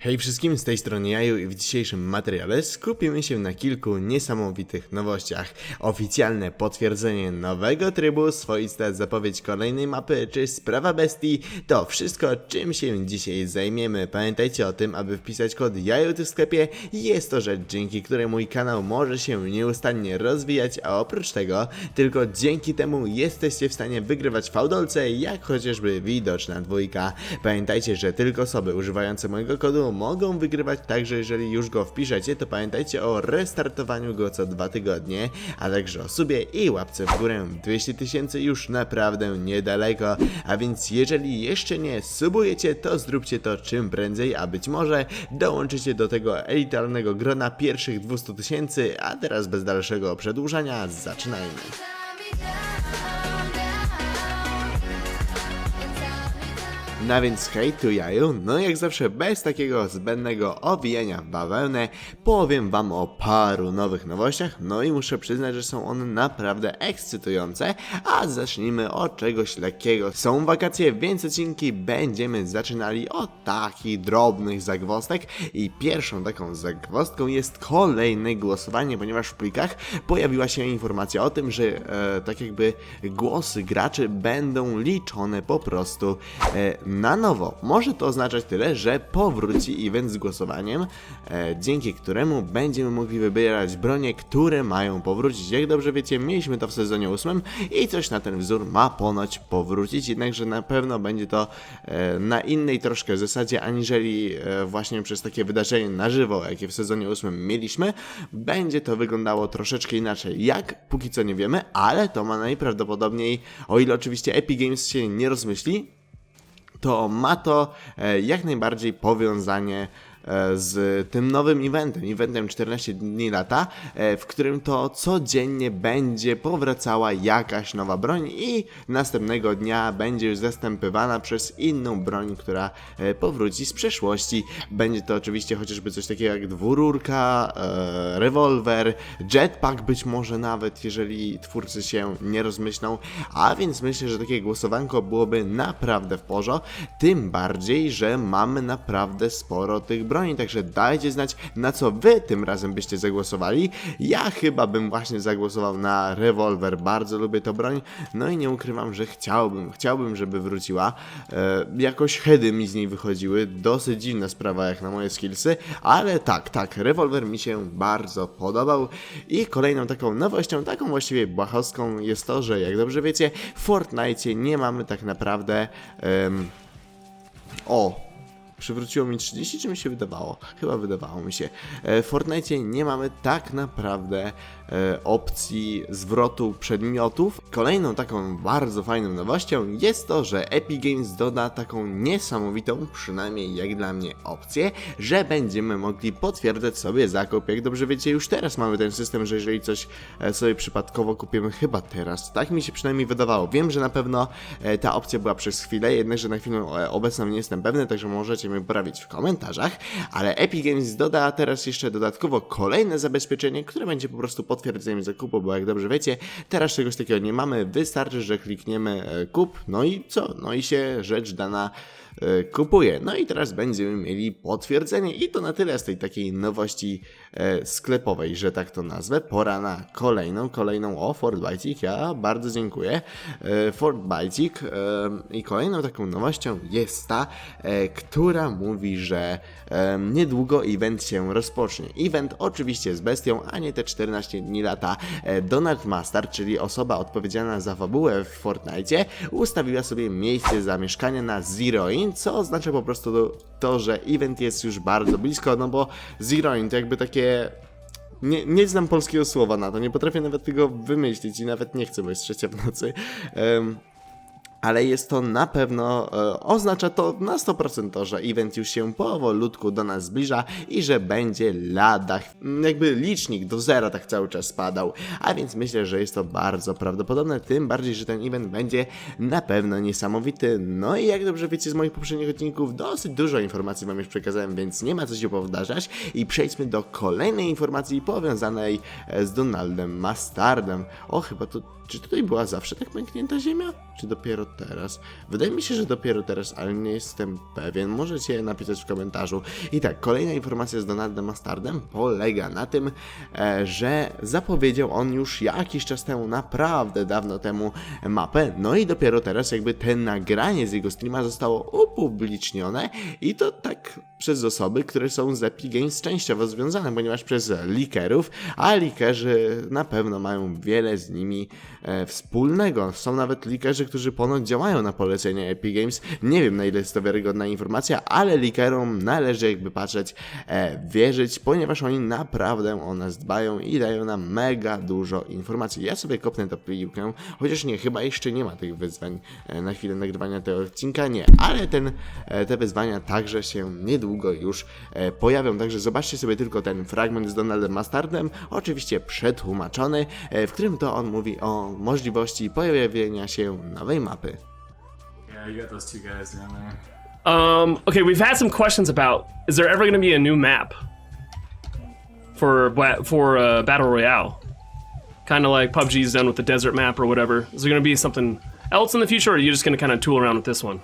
Hej wszystkim, z tej strony Jaju i w dzisiejszym materiale skupimy się na kilku niesamowitych nowościach. Oficjalne potwierdzenie nowego trybu, swoista zapowiedź kolejnej mapy czy sprawa bestii to wszystko czym się dzisiaj zajmiemy. Pamiętajcie o tym, aby wpisać kod Jaju w sklepie. Jest to rzecz, dzięki której mój kanał może się nieustannie rozwijać, a oprócz tego tylko dzięki temu jesteście w stanie wygrywać fałdolce, jak chociażby widoczna dwójka. Pamiętajcie, że tylko osoby używające mojego kodu mogą wygrywać, także jeżeli już go wpiszecie, to pamiętajcie o restartowaniu go co dwa tygodnie, a także o subie i łapce w górę. 200 tysięcy już naprawdę niedaleko, a więc jeżeli jeszcze nie subujecie, to zróbcie to czym prędzej, a być może dołączycie do tego elitarnego grona pierwszych 200 tysięcy, a teraz bez dalszego przedłużania zaczynajmy. No więc hej tu jaju, no jak zawsze bez takiego zbędnego owijania w bawełnę powiem wam o paru nowych nowościach, no i muszę przyznać, że są one naprawdę ekscytujące, a zacznijmy od czegoś lekkiego. Są wakacje, więc odcinki będziemy zaczynali od takich drobnych zagwostek. I pierwszą taką zagwostką jest kolejne głosowanie, ponieważ w plikach pojawiła się informacja o tym, że e, tak jakby głosy graczy będą liczone po prostu e, na nowo. Może to oznaczać tyle, że powróci event z głosowaniem, e, dzięki któremu będziemy mogli wybierać bronie, które mają powrócić. Jak dobrze wiecie, mieliśmy to w sezonie 8 i coś na ten wzór ma ponoć powrócić, jednakże na pewno będzie to e, na innej troszkę zasadzie, aniżeli e, właśnie przez takie wydarzenie na żywo, jakie w sezonie 8 mieliśmy. Będzie to wyglądało troszeczkę inaczej, jak póki co nie wiemy, ale to ma najprawdopodobniej, o ile oczywiście Epic Games się nie rozmyśli, to ma to e, jak najbardziej powiązanie z tym nowym eventem, eventem 14 dni lata, e, w którym to codziennie będzie powracała jakaś nowa broń i następnego dnia będzie już zastępywana przez inną broń, która e, powróci z przeszłości. Będzie to oczywiście chociażby coś takiego jak dwururka, e, rewolwer, jetpack być może nawet, jeżeli twórcy się nie rozmyślą, a więc myślę, że takie głosowanko byłoby naprawdę w porządku, tym bardziej, że mamy naprawdę sporo tych broni, także dajcie znać, na co wy tym razem byście zagłosowali. Ja chyba bym właśnie zagłosował na rewolwer, bardzo lubię tą broń, no i nie ukrywam, że chciałbym, chciałbym, żeby wróciła. E, jakoś heady mi z niej wychodziły, dosyć dziwna sprawa jak na moje skillsy, ale tak, tak, rewolwer mi się bardzo podobał i kolejną taką nowością, taką właściwie błahostką jest to, że jak dobrze wiecie, w Fortnite nie mamy tak naprawdę... em, o, przywróciło mi 30, czy mi się wydawało? Chyba wydawało mi się. E, W Fortnite nie mamy tak naprawdę e, opcji zwrotu przedmiotów. Kolejną taką bardzo fajną nowością jest to, że Epic Games doda taką niesamowitą, przynajmniej jak dla mnie, opcję, że będziemy mogli potwierdzać sobie zakup. Jak dobrze wiecie, już teraz mamy ten system, że jeżeli coś e, sobie przypadkowo kupimy, chyba teraz, tak mi się przynajmniej wydawało. Wiem, że na pewno e, ta opcja była przez chwilę, jednakże na chwilę e, obecną nie jestem pewny, także możecie mnie poprawić w komentarzach, ale Epic Games doda teraz jeszcze dodatkowo kolejne zabezpieczenie, które będzie po prostu potwierdzeniem zakupu, bo jak dobrze wiecie, teraz czegoś takiego nie mamy, wystarczy, że klikniemy e, kup, no i co? No i się rzecz dana kupuje. No i teraz będziemy mieli potwierdzenie i to na tyle z tej takiej nowości e, sklepowej, że tak to nazwę. Pora na kolejną, kolejną o Fort Bajcik. Ja bardzo dziękuję. E, Fort Bajcik e, i kolejną taką nowością jest ta, e, która mówi, że e, niedługo event się rozpocznie. Event oczywiście z bestią, a nie te 14 dni lata. E, Donald Master, czyli osoba odpowiedzialna za fabułę w Fortnite, ustawiła sobie miejsce zamieszkania na Zero Co oznacza po prostu to, że event jest już bardzo blisko, no bo Zero In to jakby takie nie, nie znam polskiego słowa na to, nie potrafię nawet tego wymyślić i nawet nie chcę, bo jest trzecia w nocy. Em, ale jest to na pewno, e, oznacza to na 100% to, że event już się powolutku do nas zbliża i że będzie lada, jakby licznik do zera tak cały czas spadał, a więc myślę, że jest to bardzo prawdopodobne, tym bardziej, że ten event będzie na pewno niesamowity, no i jak dobrze wiecie z moich poprzednich odcinków, dosyć dużo informacji wam już przekazałem, więc nie ma co się powtarzać i przejdźmy do kolejnej informacji powiązanej e, z Donaldem Mastardem. O, chyba to, czy tutaj była zawsze tak pęknięta ziemia? Czy dopiero teraz? Wydaje mi się, że dopiero teraz, ale nie jestem pewien. Możecie napisać w komentarzu. I tak, kolejna informacja z Donaldem Mastardem polega na tym, e, że zapowiedział on już jakiś czas temu, naprawdę dawno temu, mapę. No i dopiero teraz jakby te nagranie z jego streama zostało upublicznione i to tak przez osoby, które są z Epic Games częściowo związane, ponieważ przez leakerów, a leakerzy na pewno mają wiele z nimi e, wspólnego. Są nawet leakerzy, którzy ponoć działają na polecenie Epic Games. Nie wiem na ile jest to wiarygodna informacja, ale leakerom należy jakby patrzeć, e, wierzyć, ponieważ oni naprawdę o nas dbają i dają nam mega dużo informacji. Ja sobie kopnę tę piłkę, chociaż nie, chyba jeszcze nie ma tych wyzwań e, na chwilę nagrywania tego odcinka, nie, ale ten, e, te wyzwania także się niedługo już e, pojawią, także zobaczcie sobie tylko ten fragment z Donaldem Mastardem, oczywiście przetłumaczony, w którym to on mówi o możliwości pojawienia się nowej mapy. Yeah, you got those two guys down there. Um, okay, we've had some questions about is there ever going to be a new map for Bla- for uh, Battle Royale? Kind of like PUBG's done with the desert map or whatever. Is there going to be something else in the future, or are you just going to kind of tool around with this one?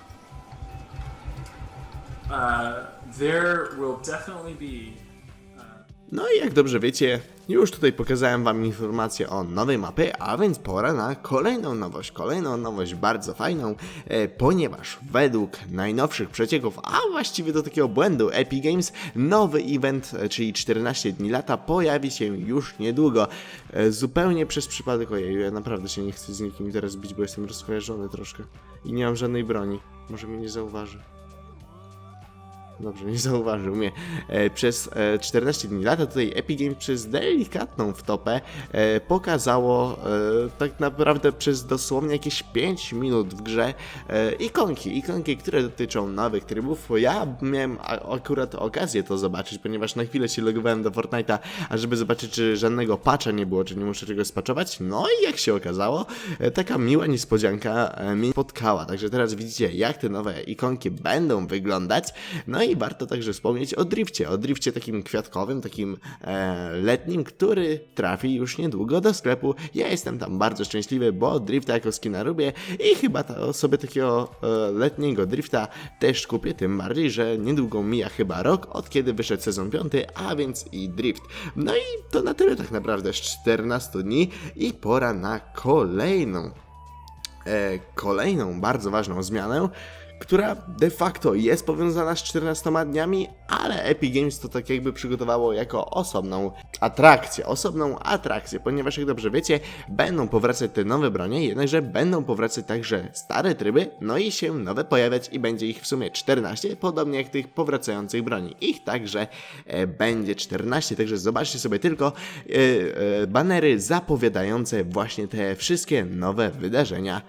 Uh, there will definitely be. No i jak dobrze wiecie, już tutaj pokazałem wam informację o nowej mapie, a więc pora na kolejną nowość. Kolejną nowość bardzo fajną, e, ponieważ według najnowszych przecieków, a właściwie do takiego błędu Epic Games, nowy event, e, czyli 14 dni lata, pojawi się już niedługo. E, zupełnie przez przypadek, ojej, ja naprawdę się nie chcę z nikim teraz bić, bo jestem rozkojarzony troszkę i nie mam żadnej broni. Może mnie nie zauważy. Dobrze, nie zauważył mnie. E, przez e, 14 dni lata tutaj Epic Games przez delikatną wtopę e, pokazało e, tak naprawdę przez dosłownie jakieś 5 minut w grze e, ikonki, ikonki, które dotyczą nowych trybów. Ja miałem akurat okazję to zobaczyć, ponieważ na chwilę się logowałem do Fortnite'a, ażeby zobaczyć, czy żadnego patcha nie było, czy nie muszę czegoś spaczować. No i jak się okazało, e, taka miła niespodzianka e, mnie spotkała. Także teraz widzicie, jak te nowe ikonki będą wyglądać. No i warto także wspomnieć o drifcie, o drifcie takim kwiatkowym, takim e, letnim, który trafi już niedługo do sklepu. Ja jestem tam bardzo szczęśliwy, bo drifta jako skina lubię i chyba to sobie takiego e, letniego drifta też kupię, tym bardziej, że niedługo mija chyba rok od kiedy wyszedł sezon 5, a więc i drift. No i to na tyle tak naprawdę z 14 dni i pora na kolejną e, kolejną bardzo ważną zmianę, która de facto jest powiązana z 14 dniami, ale Epic Games to tak jakby przygotowało jako osobną atrakcję, osobną atrakcję, ponieważ jak dobrze wiecie, będą powracać te nowe bronie, jednakże będą powracać także stare tryby, no i się nowe pojawiać i będzie ich w sumie 14, podobnie jak tych powracających broni. Ich także e, będzie 14, także zobaczcie sobie tylko e, e, banery zapowiadające właśnie te wszystkie nowe wydarzenia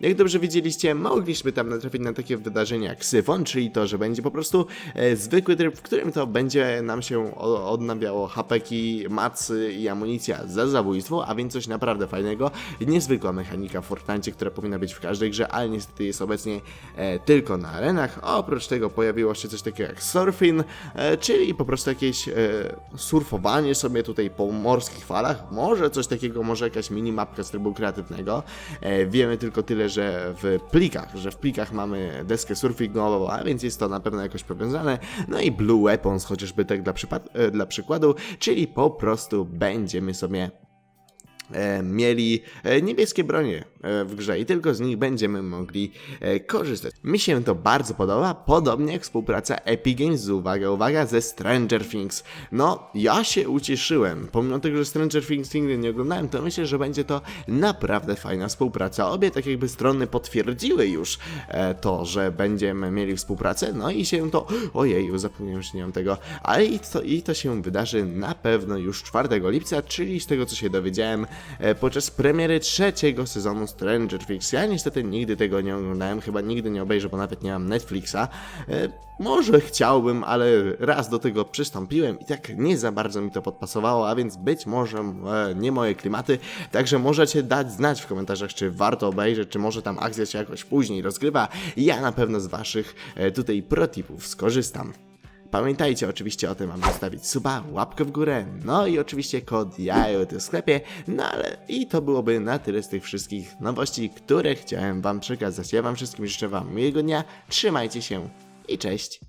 jak dobrze widzieliście, mogliśmy tam natrafić na takie wydarzenia jak syfon, czyli to, że będzie po prostu e, zwykły tryb, w którym to będzie nam się o, odnawiało hapeki, macy i amunicja za zabójstwo, a więc coś naprawdę fajnego. Niezwykła mechanika w Fortnite, która powinna być w każdej grze, ale niestety jest obecnie e, tylko na arenach. Oprócz tego pojawiło się coś takiego jak surfing, e, czyli po prostu jakieś e, surfowanie sobie tutaj po morskich falach. Może coś takiego, może jakaś minimapka z trybu kreatywnego. E, wiemy tylko tyle, że w plikach, że w plikach mamy deskę surfingową, a więc jest to na pewno jakoś powiązane. No i Blue Weapons, chociażby tak dla, e, dla przykładu, czyli po prostu będziemy sobie e, mieli e, niebieskie bronie w grze i tylko z nich będziemy mogli e, korzystać. Mi się to bardzo podoba, podobnie jak współpraca Epic Games, uwaga, uwaga, ze Stranger Things. No, ja się ucieszyłem, pomimo tego, że Stranger Things nigdy nie oglądałem, to myślę, że będzie to naprawdę fajna współpraca. Obie tak jakby strony potwierdziły już e, to, że będziemy mieli współpracę, no i się to, ojej, zapomniałem, że nie mam tego, ale i to, i to się wydarzy na pewno już 4 lipca, czyli z tego co się dowiedziałem, e, podczas premiery trzeciego sezonu Stranger Things. Ja niestety nigdy tego nie oglądałem, chyba nigdy nie obejrzę, bo nawet nie mam Netflixa. E, może chciałbym, ale raz do tego przystąpiłem i tak nie za bardzo mi to podpasowało, a więc być może e, nie moje klimaty. Także możecie dać znać w komentarzach, czy warto obejrzeć, czy może tam akcja się jakoś później rozgrywa. Ja na pewno z waszych e, tutaj protipów skorzystam. Pamiętajcie oczywiście o tym, aby zostawić suba, łapkę w górę, no i oczywiście kod JAJOT w sklepie, no ale i to byłoby na tyle z tych wszystkich nowości, które chciałem wam przekazać. Ja wam wszystkim życzę wam miłego dnia, trzymajcie się i cześć!